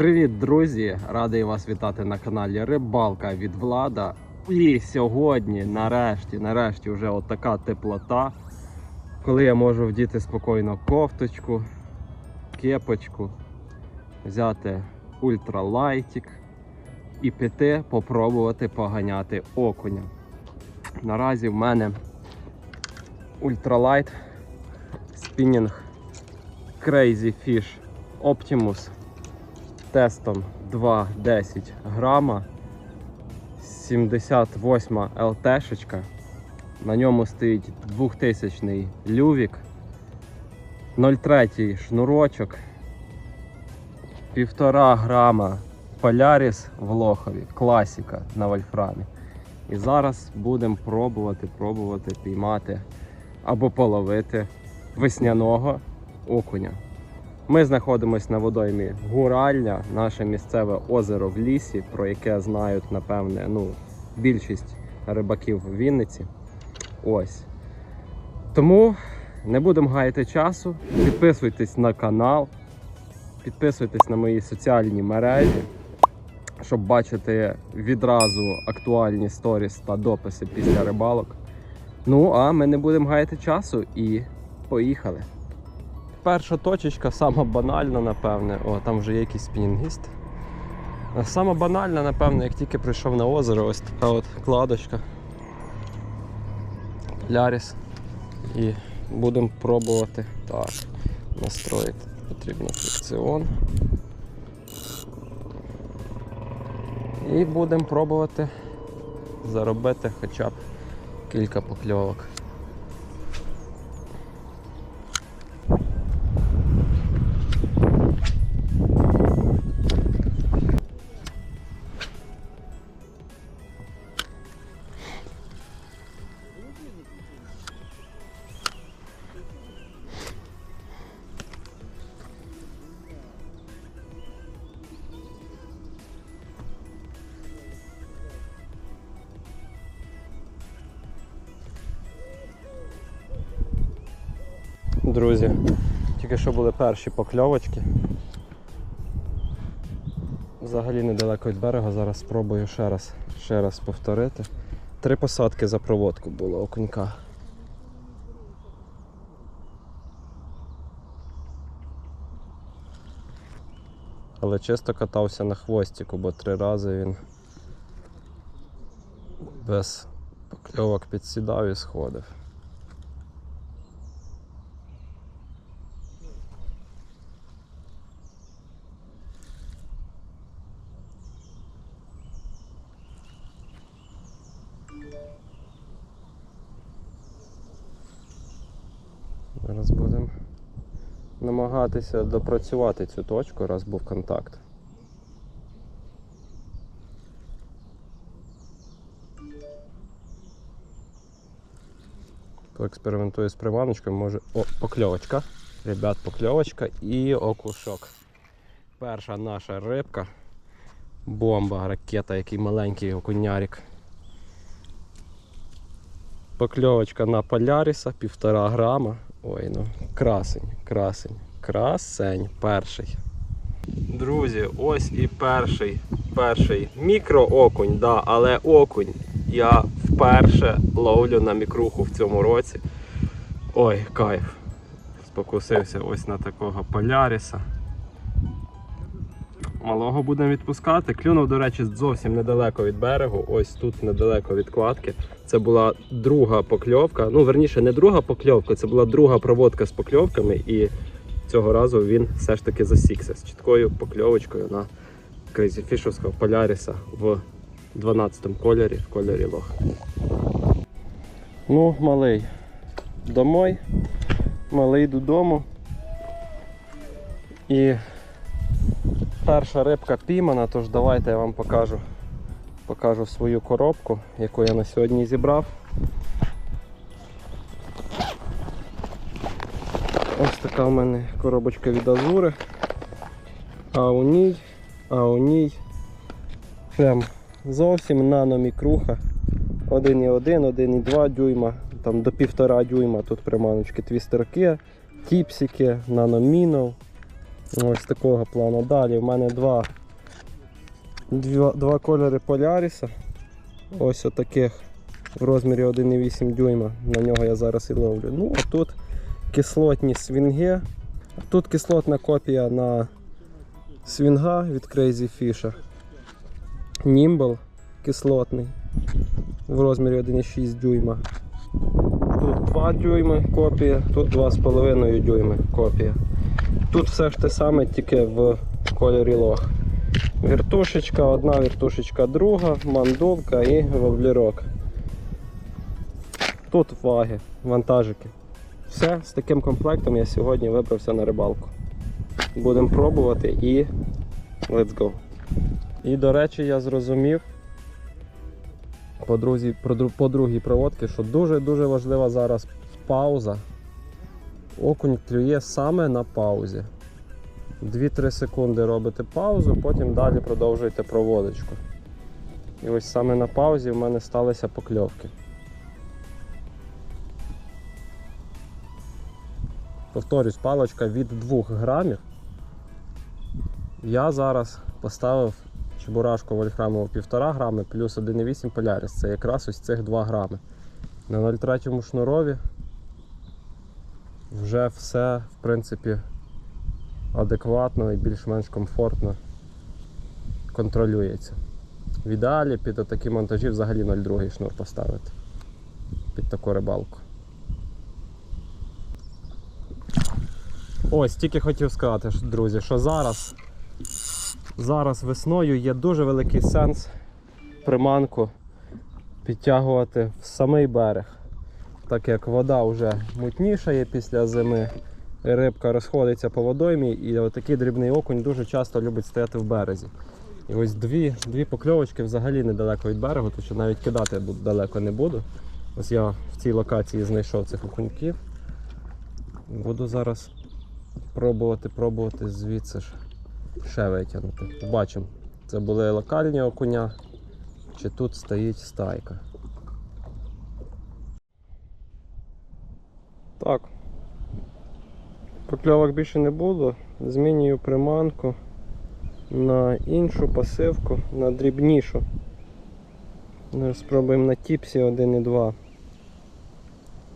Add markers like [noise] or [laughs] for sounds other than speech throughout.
Привіт, друзі! Радий вас вітати на каналі Рибалка від Влада. І сьогодні, нарешті, нарешті, вже от така теплота, коли я можу вдіти спокійно кофточку, кепочку, взяти ультралайтик і піти попробувати поганяти окуня. Наразі в мене ультралайт спінінг Crazy Fish Optimus тестом 2,10 грама, 78 ЛТшечка. На ньому стоїть 2000 лювік, 0,3 шнурочок, 1,5 грама Поляріс в лохові, класіка на вольфрамі. І зараз будемо пробувати, пробувати піймати або половити весняного окуня. Ми знаходимося на водоймі Гуральня, наше місцеве озеро в лісі, про яке знають, напевне, ну, більшість рибаків в Вінниці. Ось. Тому не будемо гаяти часу. Підписуйтесь на канал, підписуйтесь на мої соціальні мережі, щоб бачити відразу актуальні сторіс та дописи після рибалок. Ну, а ми не будемо гаяти часу і поїхали. Перша точечка, сама банальна, напевне. О, там вже є якийсь спінінгіст. Сама банальна, напевне, як тільки прийшов на озеро, ось така от кладочка. Ляріс. І будемо пробувати так. Настроїти потрібно фрикціон. І будемо пробувати заробити хоча б кілька покльовок. Що були перші покльовочки. Взагалі недалеко від берега, зараз спробую ще раз, ще раз повторити. Три посадки за проводку було окунька. Але чисто катався на хвостику, бо три рази він без покльовок підсідав і сходив. Зараз будемо намагатися допрацювати цю точку, раз був контакт. Поекспериментую з приманочкою, може. О, покльовочка. Ребят, покльовочка і окушок. Перша наша рибка. Бомба, ракета, який маленький окунярик. Покльовочка на поляріса, півтора грама. Ой, ну, красень, красень, красень, перший. Друзі, ось і перший, перший мікроокунь, да, але окунь. Я вперше ловлю на мікруху в цьому році. Ой, кайф. Спокусився ось на такого поляріса. Малого будемо відпускати. Клюнув, до речі, зовсім недалеко від берегу, ось тут недалеко від кладки. Це була друга покльовка. Ну, верніше, не друга покльовка, це була друга проводка з покльовками, і цього разу він все ж таки засікся з чіткою покльовочкою на крейзіфішовського поляріса в 12 кольорі, в кольорі лох. Ну, малий, домой. Малий додому. І перша рибка піймана, тож давайте я вам покажу, покажу свою коробку, яку я на сьогодні зібрав. Ось така в мене коробочка від Азури. А у ній, а у ній прям зовсім наномікруха. 1,1, 1,2 дюйма, там до 1,5 дюйма тут приманочки твістерки, тіпсики, наномінов. Ось такого плану. Далі в мене два, два, два кольори Поляріса. Ось отаких в розмірі 1,8 дюйма. На нього я зараз і ловлю. Ну, а тут кислотні свінги. А тут кислотна копія на свінга від Crazy Fish. Німбл кислотний в розмірі 1,6 дюйма. Тут 2 дюйми копія, тут 2,5 дюйми копія. Тут все ж те саме, тільки в кольорі лох. Віртушечка, одна віртушечка друга, мандовка і воблерок. Тут ваги, вантажики. Все, з таким комплектом я сьогодні вибрався на рибалку. Будемо пробувати і let's go. І до речі, я зрозумів по, друзі, по другій проводці, що дуже-дуже важлива зараз пауза. Окунь клює саме на паузі. 2-3 секунди робите паузу, потім далі продовжуєте проводочку. І ось саме на паузі в мене сталися покльовки. Повторюсь, палочка від 2 грамів. Я зараз поставив чебурашку вольфрамову 1,5 грами плюс 1,8 полярис. Це якраз ось цих 2 грами. На 0,3 шнурові вже все, в принципі, адекватно і більш-менш комфортно контролюється. В ідеалі під такі монтажі взагалі 0,2 шнур поставити. Під таку рибалку. Ось, тільки хотів сказати, друзі, що зараз, зараз весною є дуже великий сенс приманку підтягувати в самий берег. Так як вода вже мутнішає після зими, рибка розходиться по водоймі, і отакий дрібний окунь дуже часто любить стояти в березі. І ось дві, дві покльовочки взагалі недалеко від берегу, тому що навіть кидати далеко не буду. Ось я в цій локації знайшов цих окуньків. Буду зараз пробувати, пробувати звідси ж ще витягнути. Побачимо, це були локальні окуня, чи тут стоїть стайка. Так. Покльовок більше не буду. Змінюю приманку на іншу пасивку, на дрібнішу. Спробуємо на тіпсі 1,2.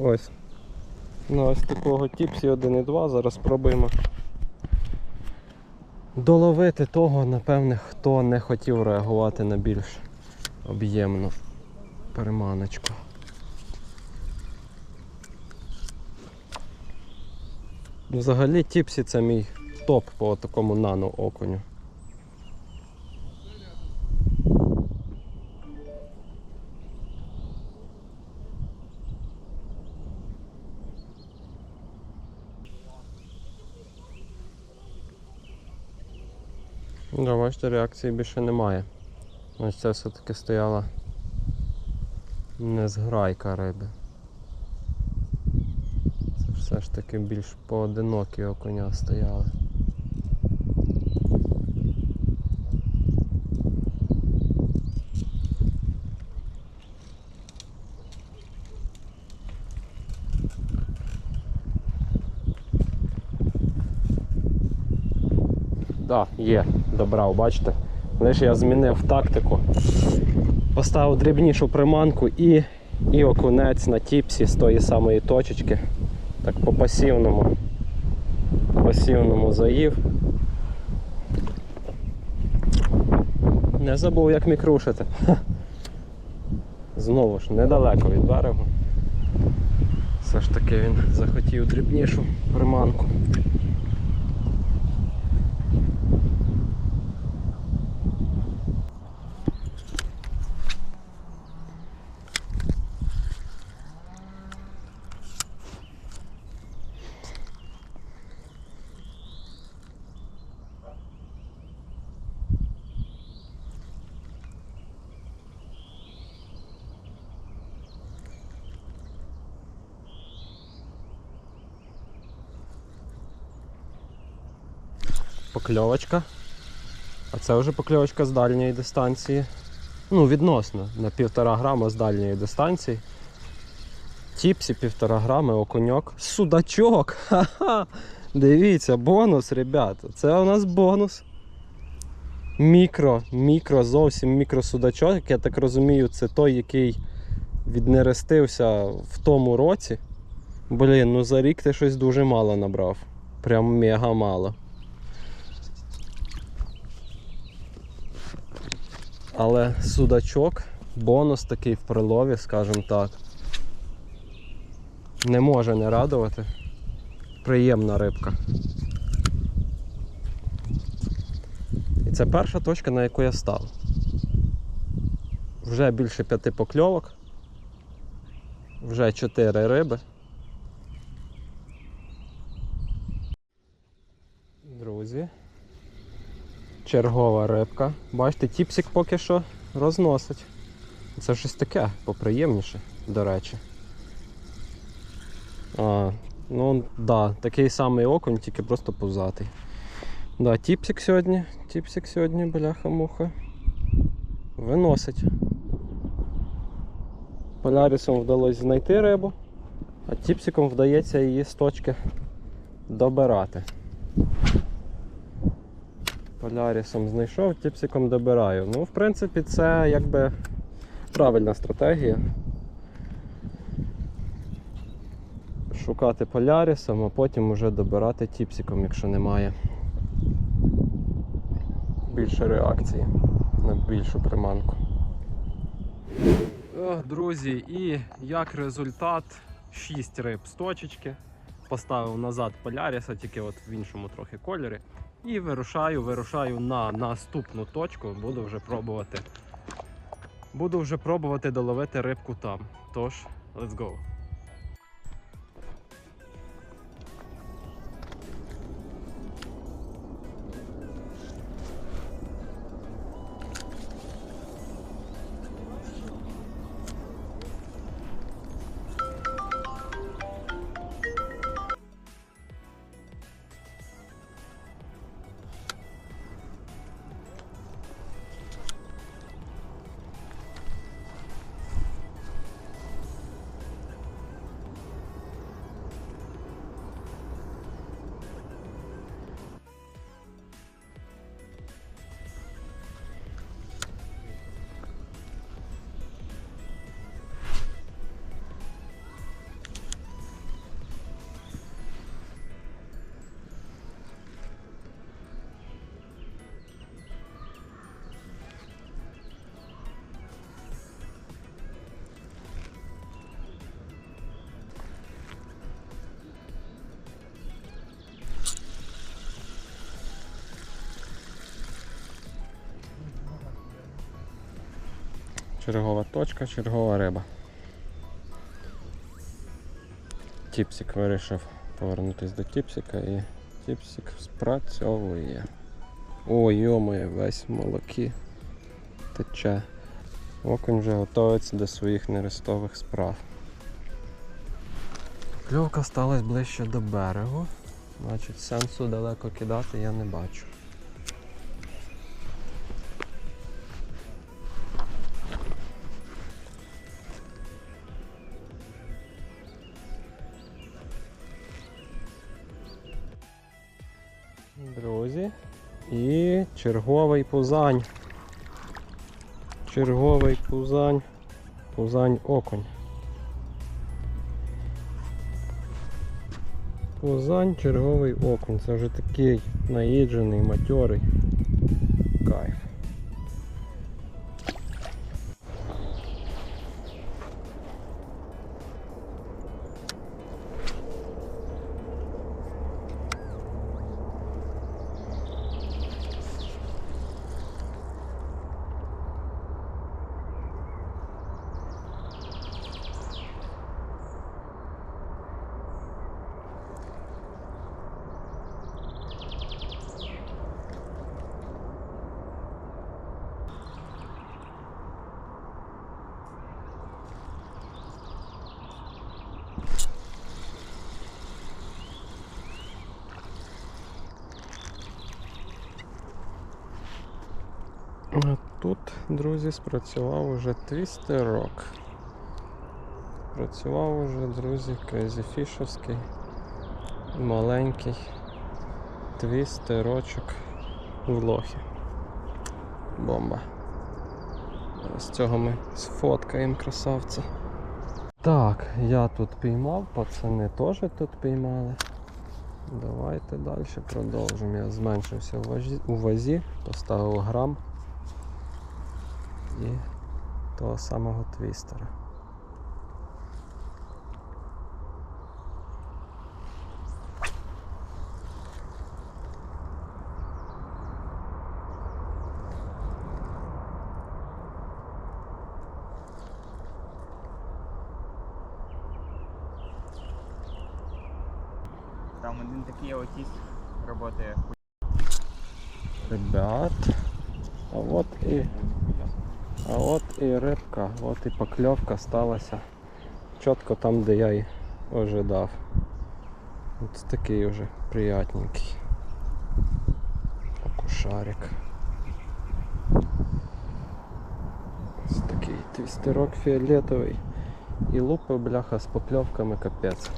Ось. На ось такого тіпсі 1,2. Зараз спробуємо доловити того, напевне, хто не хотів реагувати на більш об'ємну переманочку. Взагалі тіпсі це мій топ по такому нану окуню. Да, бачите, реакції більше немає. Ось це все-таки стояла не зграйка риби. Все ж таки більш поодинокі окуня стояли. Так, да, є, добрав, бачите. Лише я змінив тактику. Поставив дрібнішу приманку і, і окунець на тіпсі з тої самої точечки. Так по пасивному. Пасивному заїв. Не забув як мікрушити. Знову ж недалеко від берегу. Все ж таки він захотів дрібнішу приманку. Покльовочка. А це вже покльовочка з дальньої дистанції. Ну, відносно, на півтора грама з дальньої дистанції. Тіпсі півтора грами, окуньок. Судачок! [laughs] Ха-ха! Дивіться, бонус, ребята. Це у нас бонус. Мікро, мікро, зовсім мікросудачок. Я так розумію, це той, який віднерестився в тому році. Блін, ну за рік ти щось дуже мало набрав. Прям мега мало. Але судачок, бонус такий в прилові, скажімо так. Не може не радувати. Приємна рибка. І це перша точка, на яку я став. Вже більше п'яти покльовок. Вже чотири риби. Друзі. Чергова рибка. Бачите, тіпсик поки що розносить. Це щось таке поприємніше, до речі. А, ну да, такий самий окунь, тільки просто пузатий. Да, тіпсик сьогодні, тіпсик сьогодні, бляха-муха. Виносить. Полярісом вдалося знайти рибу, а тіпсиком вдається її з точки добирати. Полярісом знайшов, тіпсиком добираю. Ну, в принципі, це якби правильна стратегія. Шукати полярісом, а потім вже добирати тіпсиком, якщо немає більше реакції на більшу приманку. О, друзі, і як результат 6 риб з точечки. Поставив назад поляріса, тільки от в іншому трохи кольорі. І вирушаю, вирушаю на наступну точку. Буду вже пробувати. Буду вже пробувати доловити рибку там. Тож, let's go. Чергова точка, чергова риба. Тіпсик вирішив повернутися до тіпсика і тіпсик спрацьовує. О, йомоє, весь молокі тече. Окунь вже готується до своїх нерестових справ. Кльовка сталася ближче до берегу. Значить, сенсу далеко кидати я не бачу. Друзі. І черговий пузань. Черговий пузань. Пузань окунь. Пузань, черговий окунь. Це вже такий наїджений, матьорий. Кайф. А тут, друзі, спрацював уже твістерок. Працював уже, друзі, крейзіфішовський, маленький твістерочок в лохі. Бомба. З цього ми сфоткаємо красавця. Так, я тут піймав, пацани теж тут піймали. Давайте далі продовжимо. Я зменшився у вазі, поставив грам і того самого твістера. Там один такий аутіст працює. Ребят. А от і. А от і рибка, от і покльовка сталася. Чітко там, де я і ожидав. Ось такий уже приятненький. Окушарик. Ось такий твістерок фіолетовий. І лупи бляха з покльовками капець.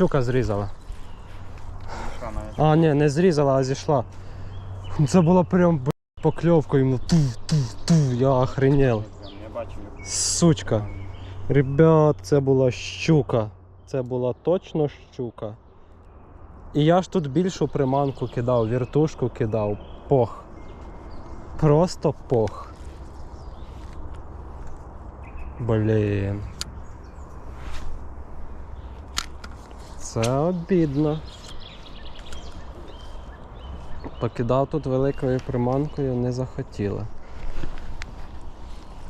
Щука зрізала. А, ні, не зрізала, а зійшла. Це була прям покльовка йому. Ту, ту, ту, я охренел. Сучка. Ребят, це була щука. Це була точно щука. І я ж тут більшу приманку кидав, віртушку кидав. Пох. Просто пох. Блін. Це обідно. Покидав тут великою приманкою, не захотіла.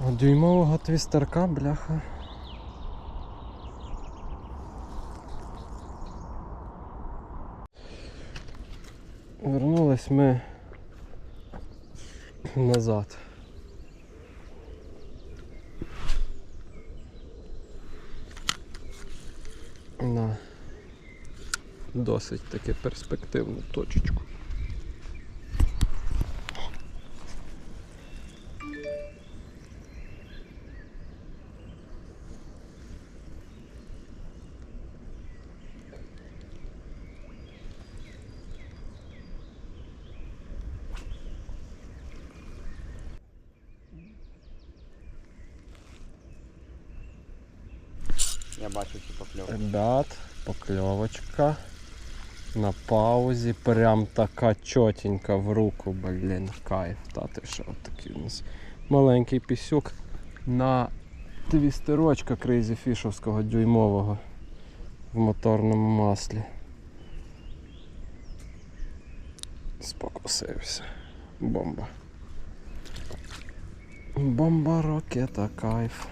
А дюймового твістерка, бляха. Вернулись ми назад. На досить таки перспективну точечку. я бачу цю покльовку. Ребят, покльовочка на паузі, прям така чотенька в руку, блін, кайф. Та ти що, такий у нас маленький пісюк на твістерочка крейзіфішовського дюймового в моторному маслі. Спокусився. Бомба. Бомба ракета, кайф.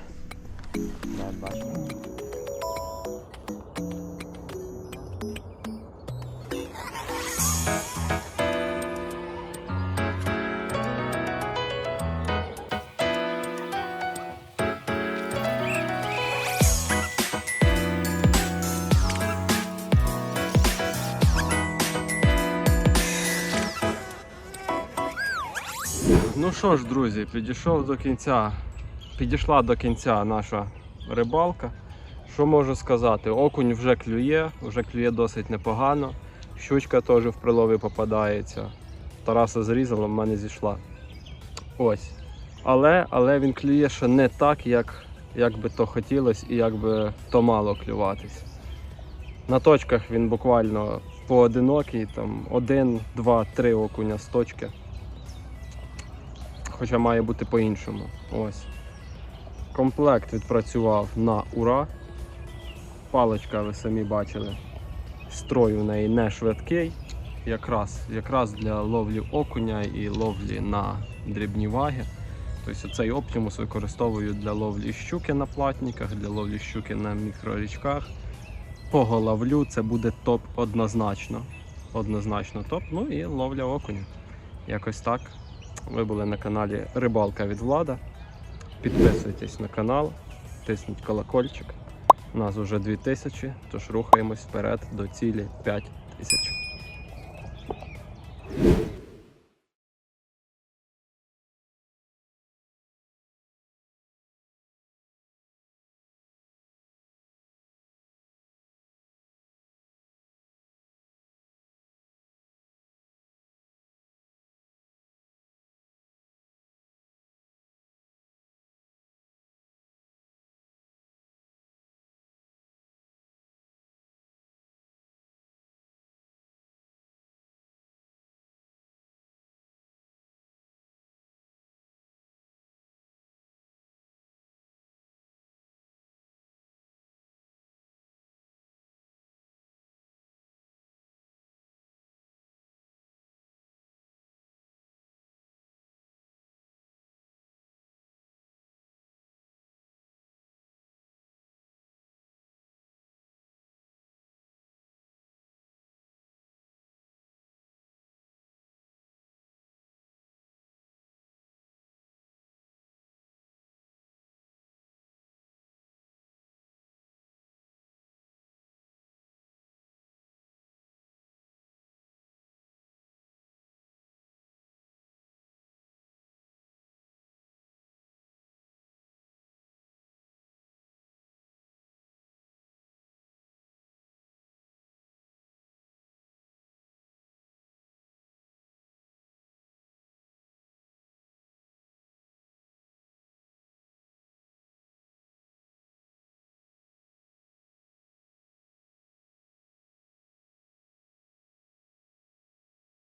Що ж, друзі, підійшов до кінця, підійшла до кінця наша рибалка. Що можу сказати? Окунь вже клює, вже клює досить непогано. Щучка теж в прилові попадається. Тараса зрізала, в мене зійшла. Ось. Але, але він клює ще не так, як, як би то хотілося і як би то мало клюватись. На точках він буквально поодинокий, там один, два, три окуня з точки хоча має бути по-іншому. Ось. Комплект відпрацював на ура. Паличка, ви самі бачили. Строй у неї не швидкий. Якраз, якраз для ловлі окуня і ловлі на дрібні ваги. Тобто цей оптимус використовую для ловлі щуки на платниках, для ловлі щуки на мікрорічках по головлю це буде топ однозначно. Однозначно топ. Ну і ловля окуня. Якось так. Ви були на каналі Рибалка від Влада. Підписуйтесь на канал, тисніть колокольчик. У нас вже 2000, тож рухаємось вперед до цілі 5000.